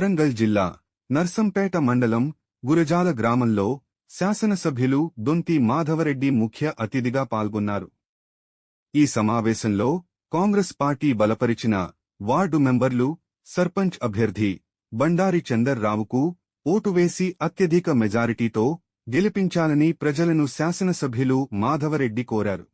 వరంగల్ జిల్లా నర్సంపేట మండలం గురజాల గ్రామంలో శాసనసభ్యులు దొంతి మాధవరెడ్డి ముఖ్య అతిథిగా పాల్గొన్నారు. ఈ సమావేశంలో కాంగ్రెస్ పార్టీ బలపరిచిన వార్డు మెంబర్లు సర్పంచ్ అభ్యర్థి బండారి చందర్రావుకు ఓటు వేసి అత్యధిక మెజారిటీతో గెలిపించాలని ప్రజలను శాసనసభ్యులు మాధవరెడ్డి కోరారు.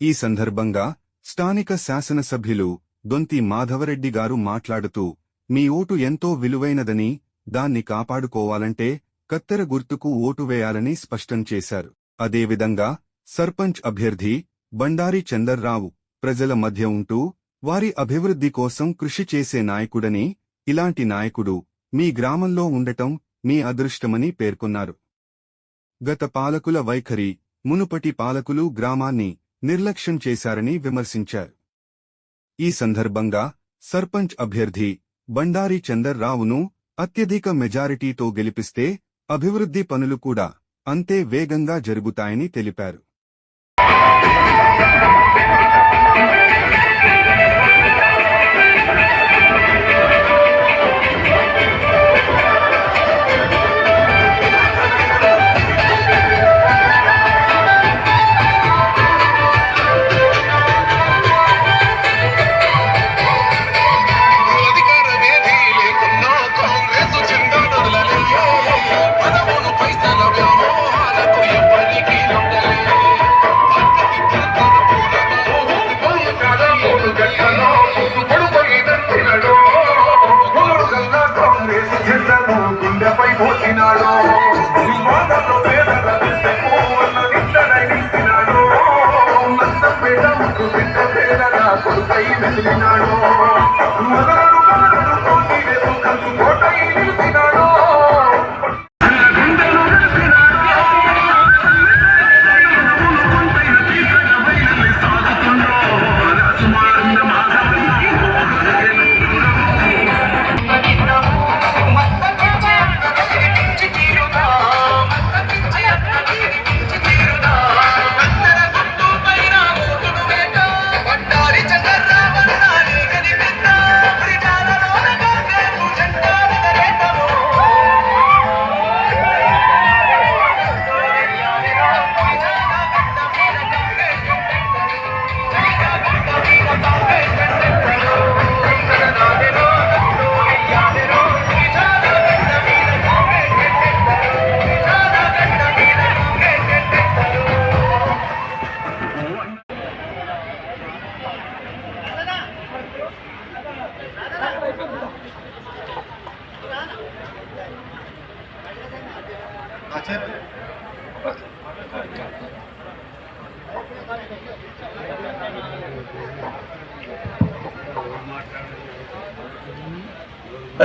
ఈ సందర్భంగా స్థానిక శాసనసభ్యులు దొంతి మాధవరెడ్డి గారు మాట్లాడుతూ మీ ఓటు ఎంతో విలువైనదని దాన్ని కాపాడుకోవాలంటే కత్తెర గుర్తుకు ఓటు వేయాలని స్పష్టం చేశారు. అదేవిధంగా సర్పంచ్ అభ్యర్థి బండారి చందర్రావు ప్రజల మధ్య ఉంటూ వారి అభివృద్ధి కోసం కృషి చేసే నాయకుడని ఇలాంటి నాయకుడు మీ గ్రామంలో ఉండటం మీ అదృష్టమని పేర్కొన్నారు. గత పాలకుల వైఖరి మునుపటి పాలకులు గ్రామాన్ని నిర్లక్ష్యం చేశారని విమర్శించారు. ఈ సందర్భంగా సర్పంచ్ అభ్యర్థి బండారి చందర్రావును అత్యధిక మెజారిటీతో గెలిపిస్తే అభివృద్ధి పనులు కూడా అంతే వేగంగా జరుగుతాయని తెలిపారు. Claro.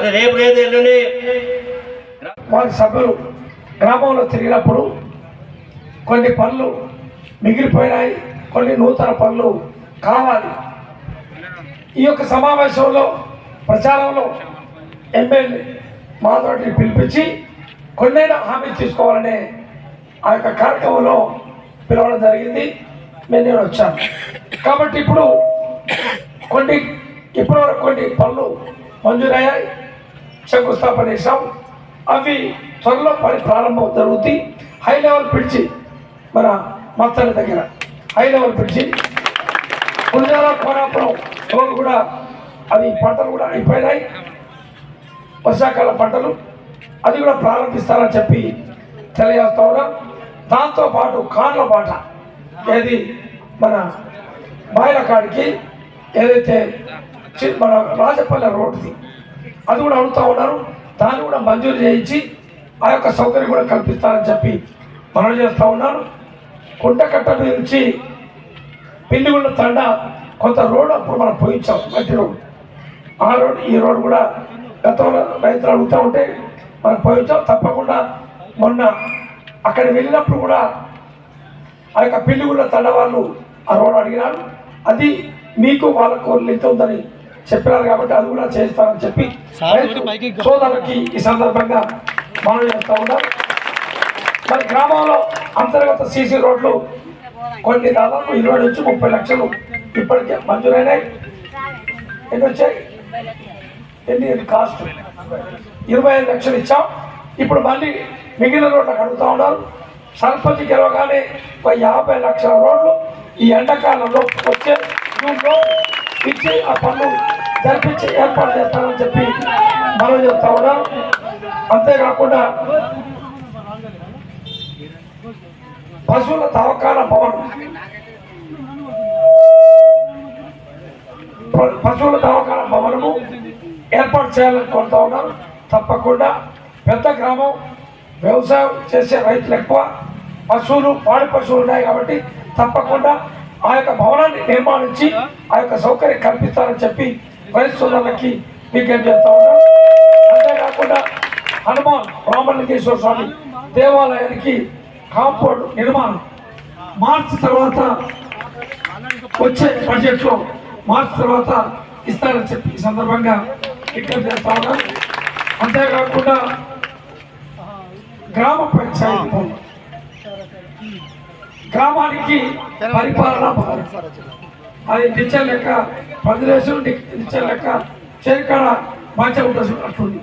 మరి రేపు లేదు ఎల్లుండి. వారి సభ్యులు గ్రామంలో తిరిగినప్పుడు కొన్ని పనులు మిగిలిపోయినాయి కొన్ని నూతన పనులు కావాలి. ఈ యొక్క సమావేశంలో ప్రచారంలో ఎమ్మెల్యే మాధవరెడ్డిని పిలిపించి కొన్నైనా హామీ తీసుకోవాలనే ఆ యొక్క కార్యక్రమంలో పిలవడం జరిగింది. మేము నేను వచ్చాను. కాబట్టి ఇప్పుడు కొన్ని ఇప్పటివరకు కొన్ని పనులు మంజూరయ్యాయి. శంకుస్థాపన చేసాం అవి త్వరలో పని ప్రారంభం జరుగుతాయి హై లెవెల్ పిలిచి మన మత్తల దగ్గర. హై లెవెల్ పిలిచి గురజాల కోరాపురం కూడా అది పంటలు కూడా అయిపోయినాయి. వర్షాకాల పంటలు. అది కూడా ప్రారంభిస్తారని చెప్పి తెలియజేస్తా ఉన్నాం. దాంతో పాటు కార్ల బాట ఏది మన బాయిల కాడికి ఏదైతే చి- మన రాజపల్లె రోడ్డుది అది కూడా అడుగుతూ ఉన్నారు. దాన్ని కూడా మంజూరు చేయించి ఆ యొక్క సౌకర్యం కూడా కల్పిస్తారని చెప్పి మనవి చేస్తూ ఉన్నారు. కుంటకట్ట నుంచి పిల్లిగుళ్ళ తండ కొంత రోడ్ అప్పుడు మనం పోయించాం మట్టి రోడ్డు ఆ రోడ్డు ఈ రోడ్ కూడా గతంలో రైతులు అడుగుతూ ఉంటే మనం పోయించాం. తప్పకుండా మొన్న అక్కడ వెళ్ళినప్పుడు కూడా ఆ యొక్క పిల్లిగుళ్ళ తండ వాళ్ళు ఆ రోడ్డు అడిగినారు. అది మీకు వాళ్ళకు లింక్ ఉందని చెప్పినారు కాబట్టి అది కూడా చేస్తారని చెప్పి సోదరులకి ఈ సందర్భంగా మనం చేస్తూ ఉన్నాం. మరి గ్రామంలో అంతర్గత సీసీ రోడ్లు కొన్ని దాదాపు ఇరవై నుంచి ముప్పై లక్షలు ఇప్పటికే మంజూరైనాయి. ఎన్ని వచ్చాయి? ఎన్ని ఎన్ని కాస్ట్? ఇరవై ఐదు లక్షలు ఇచ్చాం. ఇప్పుడు మళ్ళీ మిగిలిన రోడ్లకు అడుగుతా ఉన్నారు. సర్పంచ్ గెలవగానే ఒక యాభై లక్షల రోడ్లు ఈ ఎండాకాలంలో వచ్చే జూన్లో ఇచ్చి ఆ పనులు జరిపించి ఏర్పాటు చేస్తానని చెప్పి మనం చెప్తా ఉన్నాం. అంతేకాకుండా పశువుల తవకాల భవనం. ప- పశువుల దవాఖాన భవనము ఏర్పాటు చేయాలని కోరుతా ఉన్నారు తప్పకుండా పెద్ద గ్రామం వ్యవసాయం చేసే రైతులు ఎక్కువ. పశువులు పాడి పశువులు ఉన్నాయి కాబట్టి తప్పకుండా ఆ యొక్క భవనాన్ని నిర్మాణించి ఆ యొక్క సౌకర్యం కల్పిస్తారని చెప్పి రైతు సోదరులకి విజ్ఞప్తి చేస్తా ఉన్నాం. అంతేకాకుండా హనుమాన్ రామలింగేశ్వర స్వామి దేవాలయానికి కాంపౌండ్ నిర్మాణం. మార్చి తర్వాత వచ్చే బడ్జెట్లో మార్చి తర్వాత ఇస్తారని చెప్పి ఈ సందర్భంగా విజ్ఞప్తి చేస్తా ఉన్నాం. అంతేకాకుండా గ్రామ పంచాయతీ భవనం. గ్రామానికి పరిపాలన. అది నిత్యం లెక్క ప్రదేశం నిత్యం లెక్క చేరికాడ మంచి ఉంటుంది అట్లుంది.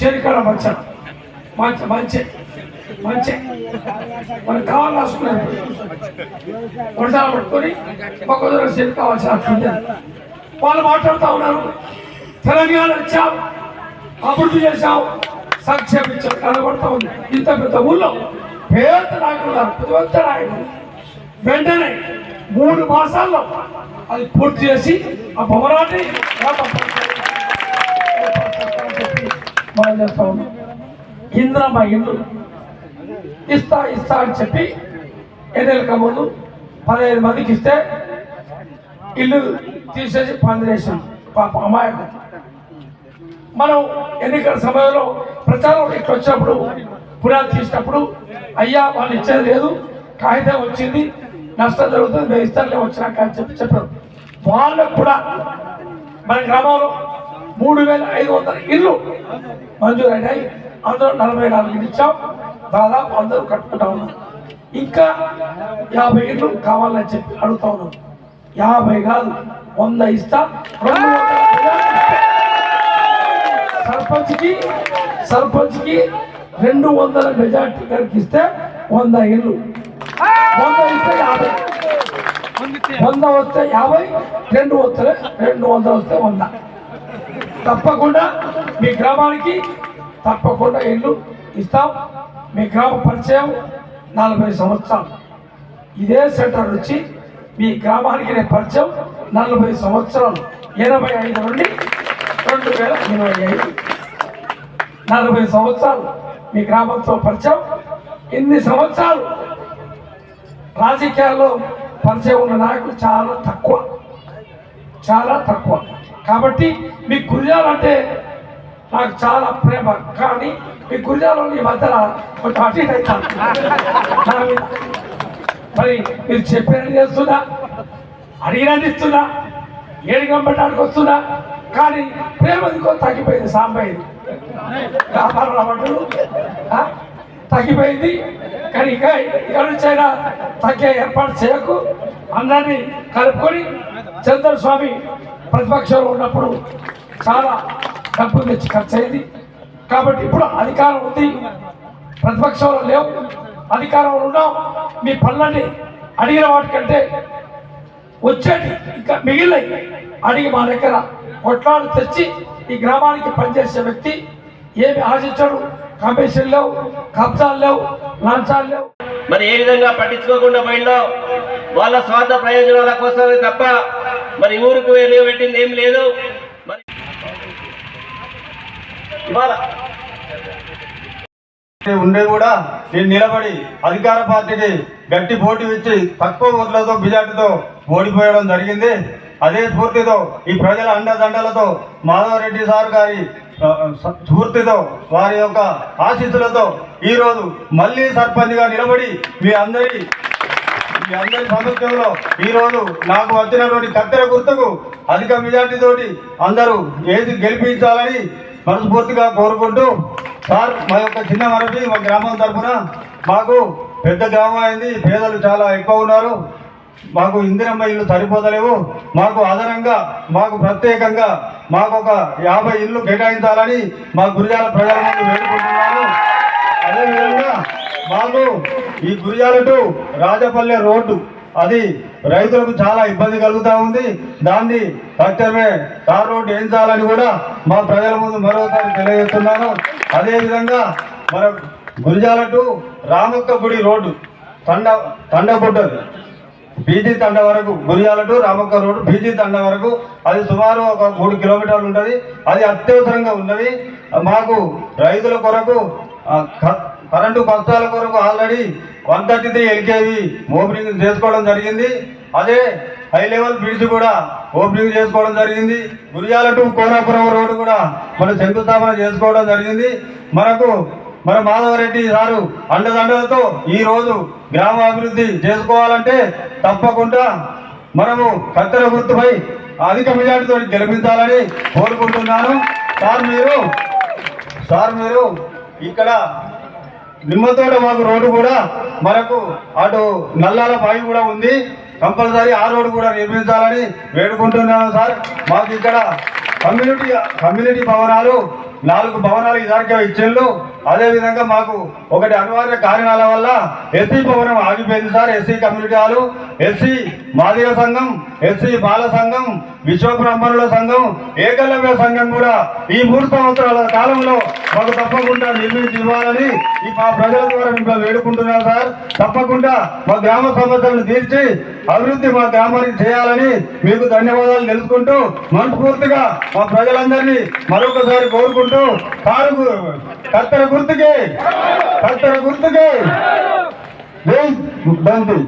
చేరికాడ మంచ. మంచి మంచి. మంచి. మనకు కావాలి రాసుకున్నారు పట్టుకొని ఒక దూరం సీట్ కావాల్సిన అట్లుంది. వాళ్ళు మాట్లాడుతూ ఉన్నారు. తెలంగాణ ఇచ్చాం. అభివృద్ధి చేశాం. సంక్షేమం ఇచ్చాం కనబడతా ఉంది. ఇంత పెద్ద ఊళ్ళో పేద నాయకులు ఉన్నారు పెద్ద నాయకులు వెంటనే మూడు మాసాల్లో అది పూర్తి చేసి ఆ భవనాన్ని చెప్పి మనం చేస్తా ఉన్నాం ఇల్లు ఇస్తా ఇస్తా అని చెప్పి ఎన్నికల ముందు పదహైదు మందికి ఇస్తే ఇల్లు తీసేసి పందిరేసాం పాప అమాయకం మనం ఎన్నికల సమయంలో ప్రచారం ఇట్లా వచ్చినప్పుడు పునాది తీసినప్పుడు అయ్యా వాళ్ళు ఇచ్చేది లేదు. కాగితం వచ్చింది. నష్టం జరుగుతుంది. మేము ఇస్తారులే వచ్చినాక అని చెప్పి చెప్పారు వాళ్ళకు కూడా మన గ్రామంలో మూడు వేల ఐదు వందల ఇల్లు మంజూరైనాయి అందులో నలభై నాలుగు ఇల్లు ఇచ్చాం. దాదాపు అందరూ కట్టుకుంటా ఉన్నారు ఇంకా యాభై ఇల్లు కావాలని చెప్పి అడుగుతా ఉన్నాం. యాభై కాదు వంద ఇస్తా. సర్పంచ్కి సర్పంచ్కి రెండు వందల మెజార్టీ కనుక ఇస్తే వంద ఇల్లు వంద ఇస్తే యాభై. వంద వస్తే యాభై రెండు వస్తే రెండు వందలు వస్తే వంద. తప్పకుండా మీ గ్రామానికి తప్పకుండా ఇల్లు ఇస్తాం. మీ గ్రామ పరిచయం నలభై సంవత్సరాలు. ఇదే సెంటర్ నుంచి మీ గ్రామానికి నేను పరిచయం నలభై సంవత్సరాలు. ఎనభై ఐదు నుండి రెండు వేల ఇరవై ఐదు. నలభై సంవత్సరాలు. మీ గ్రామంతో పరిచయం. ఇన్ని సంవత్సరాలు రాజకీయాల్లో పరిచయం ఉన్న నాయకులు చాలా తక్కువ. చాలా తక్కువ. కాబట్టి మీ గురిజాలంటే నాకు చాలా ప్రేమ. కానీ మీ గురిజాలు ఈ మధ్యన కొంచెం అటు ఇటు అవుతాను మరి మీరు చెప్పిన చేస్తున్నా. అడిగినట్టు ఇస్తున్నా. ఏడుగం పెట్టడానికి వస్తుందా కానీ ప్రేమ ఎందుకో తగ్గిపోయింది సాంబయ్యది. వ్యాపారం అవ్వడు తగ్గిపోయింది. కానీ ఇంకా ఇక నుంచి అయినా తగ్గే ఏర్పాటు చేయకు. అందరినీ కలుపుకొని చంద్ర స్వామి ప్రతిపక్షంలో ఉన్నప్పుడు చాలా డబ్బు తెచ్చి ఖర్చు అయింది. కాబట్టి ఇప్పుడు అధికారం ఉంది. ప్రతిపక్షంలో లేవు. అధికారంలో ఉన్నాం. మీ పనులన్నీ అడిగిన వాటికంటే వచ్చేటి ఇంకా మిగిలినవి అడిగి మా దగ్గర కొట్లాడు తెచ్చి ఈ గ్రామానికి పనిచేసే వ్యక్తి ఏమి ఆశించాడు. కమిషన్ లేవు కబ్జాలు లేవు లంచాలు లేవు. మరి ఏ విధంగా పట్టించుకోకుండా పోయిందో? వాళ్ళ స్వార్థ ప్రయోజనాల కోసమే తప్ప మరి ఊరికి వెలుగు పెట్టింది ఏం లేదు. మరి ఇవాళ ఉండే కూడా నేను నిలబడి అధికార పార్టీకి గట్టి పోటీ ఇచ్చి తక్కువ ఓట్లతో మెజార్టీతో ఓడిపోయడం జరిగింది. అదే స్ఫూర్తితో ఈ ప్రజల అండదండలతో మాధవరెడ్డి సార్ గారి స్ఫూర్తితో వారి యొక్క ఆశీస్సులతో ఈరోజు మళ్ళీ సర్పంచ్గా నిలబడి మీ అందరి మీ అందరి సమక్షంలో ఈరోజు నాకు వచ్చినటువంటి కత్తెర గుర్తుకు అధిక మెజార్టీతోటి అందరూ ఏది గెలిపించాలని మనస్ఫూర్తిగా కోరుకుంటూ సార్ మా యొక్క చిన్న మనవి మా గ్రామం తరఫున మాకు పెద్ద గ్రామం అయింది పేదలు చాలా ఎక్కువ ఉన్నారు. మాకు ఇందిరమ్మ ఇల్లు సరిపోతలేవు. మాకు అదనంగా మాకు ప్రత్యేకంగా మాకు ఒక యాభై ఇల్లు కేటాయించాలని మా గురిజాల ప్రజల ముందు వేడుకుంటున్నాను అదేవిధంగా మాకు ఈ గురిజాల టు రాజపల్లె రోడ్డు అది రైతులకు చాలా ఇబ్బంది కలుగుతూ ఉంది. దాన్ని తక్షణమే తార్ రోడ్డు వేయించాలని కూడా మా ప్రజల ముందు మరోసారి తెలియజేస్తున్నాను. అదేవిధంగా మన గురిజాల టు రామక్క గుడి రోడ్డు తండ తండగుడ్డది బీజీ తండ వరకు Guriyala to Ramakka road BG Thanda వరకు. అది సుమారు ఒక మూడు కిలోమీటర్లు ఉంటుంది. అది అత్యవసరంగా ఉన్నది. మాకు రైతుల కొరకు క- కరెంటు కష్టాల కొరకు already one thirty three LKV opening చేసుకోవడం జరిగింది. అదే హై లెవెల్ బ్రిడ్జ్ కూడా ఓపెనింగ్ చేసుకోవడం జరిగింది. గురియాల టు కోనాపురం రోడ్డు కూడా మనం శంకుస్థాపన చేసుకోవడం జరిగింది. మనకు మన మాధవరెడ్డి సారు అండదండలతో ఈరోజు గ్రామాభివృద్ధి చేసుకోవాలంటే తప్పకుండా మనము కత్తెర గుర్తుపై అధిక మెజార్టీతో గెలిపించాలని కోరుకుంటున్నాను. సార్ మీరు సార్ మీరు ఇక్కడ నిమ్మతోట మాకు రోడ్డు కూడా మనకు అటు నల్లాల పాయి కూడా ఉంది. కంపల్సరీ ఆ రోడ్డు కూడా నిర్మించాలని వేడుకుంటున్నాను సార్. మాకు ఇక్కడ కమ్యూనిటీ కమ్యూనిటీ భవనాలు నాలుగు భవనాలు ఇదారికే ఇచ్చేళ్ళు అదే విధంగా మాకు ఒకటి అనివార్య కారణాల వల్ల ఎస్సీ భవనం ఆగిపోయింది sir SC community hall SC Madiga సంఘం ఎస్సీ బాల సంఘం విశ్వ బ్రాహ్మణుల సంఘం ఏకలవ్య సంఘం కూడా ఈ మూడు సంవత్సరాల కాలంలో మాకు తప్పకుండా నిర్మించి ఇవ్వాలని ఈ మా ప్రజల ద్వారా మిమ్మల్ని వేడుకుంటున్నాను సార్. తప్పకుండా మా గ్రామ సమస్యలను తీర్చి అభివృద్ధి మా గ్రామానికి చేయాలని మీకు ధన్యవాదాలు తెలుసుకుంటూ మనస్ఫూర్తిగా మా ప్రజలందరినీ మరొకసారి కోరుకుంటూ కారు కత్తెర గుర్తుకి కత్తెర గుర్తుకి. జై దంతి